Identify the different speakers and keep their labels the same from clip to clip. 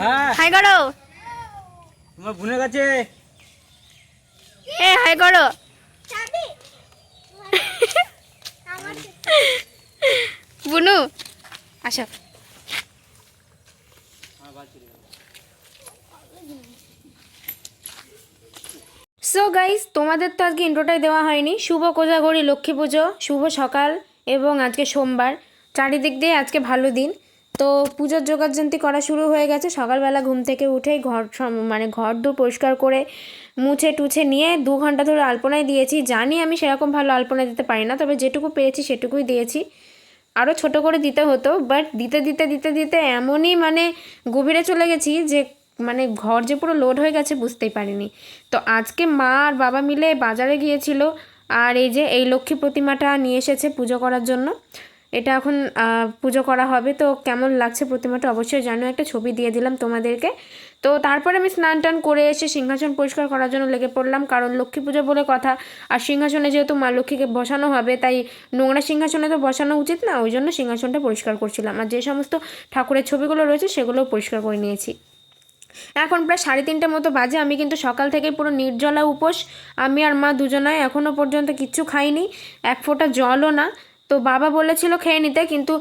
Speaker 1: হ্যাঁ।
Speaker 2: হাই করো।
Speaker 1: তোমার বোনের কাছে।
Speaker 2: এ হাই করো। বুনু আসো। সো গাইস তোমাদের তো আজকে ইন্ট্রোটাই দেওয়া হয়নি। শুভ কোজাগরি লক্ষ্মী পুজো শুভ সকাল এবং আজকে সোমবার। চারিদিক দিয়ে আজকে ভালো দিন। তো পুজোর যোগাযন্তি করা শুরু হয়ে গেছে। সকালবেলা ঘুম থেকে উঠেই ঘর মানে ঘর দু পরিষ্কার করে মুছে টুছে নিয়ে দু ঘণ্টা ধরে আলপনায় দিয়েছি। জানি আমি সেরকম ভালো আলপনা দিতে পারি না, তবে যেটুকু পেরেছি সেটুকুই দিয়েছি। আরও ছোট করে দিতে হতো, বাট দিতে দিতে দিতে দিতে এমনই মানে গভীরে চলে গেছি যে মানে ঘর যে পুরো লোড হয়ে গেছে বুঝতেই পারিনি। তো আজকে মা আর বাবা মিলে বাজারে গিয়েছিল আর এই যে এই লক্ষ্মী প্রতিমাটা নিয়ে এসেছে পুজো করার জন্য। এটা এখন পুজো করা হবে। তো কেমন লাগছে প্রতিমাটা অবশ্যই জানো একটা ছবি দিয়ে দিলাম তোমাদেরকে। তো তারপরে আমি স্নান টান করে এসে সিংহাসন পরিষ্কার করার জন্য লেগে পড়লাম। কারণ লক্ষ্মী পুজো বলে কথা। আর সিংহাসনে যেহেতু মা লক্ষ্মীকে বসানো হবে, তাই নোংরা সিংহাসনে তো বসানো উচিত না। ওই জন্য সিংহাসনটা পরিষ্কার করছিলাম। আর যে সমস্ত ঠাকুরের ছবিগুলো রয়েছে, সেগুলোও পরিষ্কার করে নিয়েছি। এখন প্রায় সাড়ে তিনটে মতো বাজে। আমি কিন্তু সকাল থেকে পুরো নির্জলা উপোস। আমি আর মা দুজনায় এখনও পর্যন্ত কিচ্ছু খাইনি। এক ফোঁটা জলও না। তো বাবা বলেছিল খেয়ে নিতে কিন্তু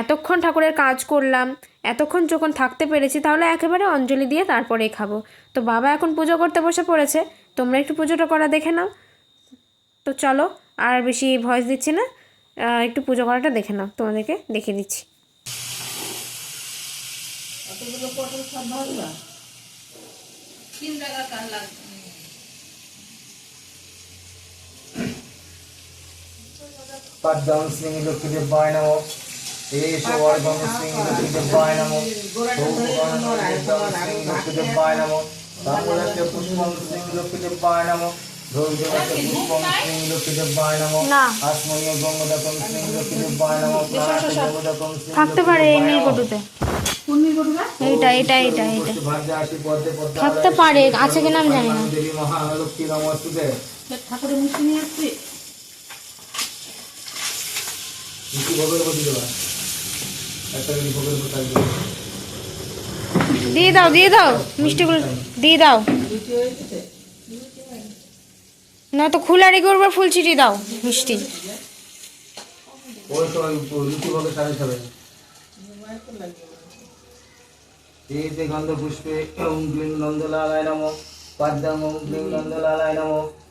Speaker 2: এতক্ষণ ঠাকুরের কাজ করলাম এতক্ষণ যখন থাকতে পেরেছি তাহলে একেবারে অঞ্জলি দিয়ে তারপরেই খাব। তো বাবা এখন পুজো করতে বসে পড়েছে তোমরা একটু পুজোটা করা দেখে নাও। তো চলো আর বেশি ভয়েস দিচ্ছি না একটু পুজো করাটা দেখে নাও তোমাদেরকে দেখে দিচ্ছি।
Speaker 3: পদ্মং শ্রী তাম্বুলস্য পুষ্পং শ্রী লক্ষ্মীদেবায় নম ধৈর্যস্য পুষ্পং শ্রী লক্ষ্মীদেবায় নম আসময় গঙ্গদকং শ্রী লক্ষ্মীদেবায় নম প্রাণাগঙ্গদকং শ্রী
Speaker 2: থাকতে পারে এই নীলকটুতে এইটা এটা এটা এটা থাকতে পারে আছে কিনা আমি জানি না।
Speaker 4: ঠাকুরের মিষ্টি নিয়ে আসছি।
Speaker 3: দেবা একটা থাকবে
Speaker 2: দিয়ে দাও দিয়ে দাও মিষ্টিগুলো দিয়ে দাও। না তো খুলারি করবার ফুল ছিটি দাও মিষ্টি।
Speaker 3: ওই তো গন্ধ পুষ্পে ওম ক্লিং নন্দলালায় নমো। পদ্মং ওম নন্দলালায় নমো।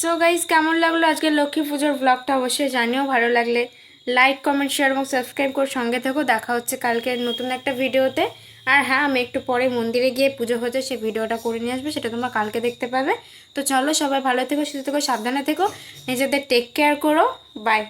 Speaker 2: সো গাইজ কেমন লাগল আজকে লক্ষ্মী পুজোর ব্লগটা অবশ্যই জানিও, ভালো লাগলে লাইক কমেন্ট শেয়ার এবং সাবস্ক্রাইব করে সঙ্গে থেকো। দেখা হচ্ছে কালকে নতুন একটা ভিডিওতে। আর হ্যাঁ আমি একটু পরে মন্দিরে গিয়ে পুজো হচ্ছে, সে ভিডিওটা করে নিয়ে আসবে, সেটা তোমরা কালকে দেখতে পাবে। তো চলো সবাই ভালো থেকো, সুস্থ থেকো, সাবধানে থেকো। নিজেদের টেক কেয়ার করো। বাই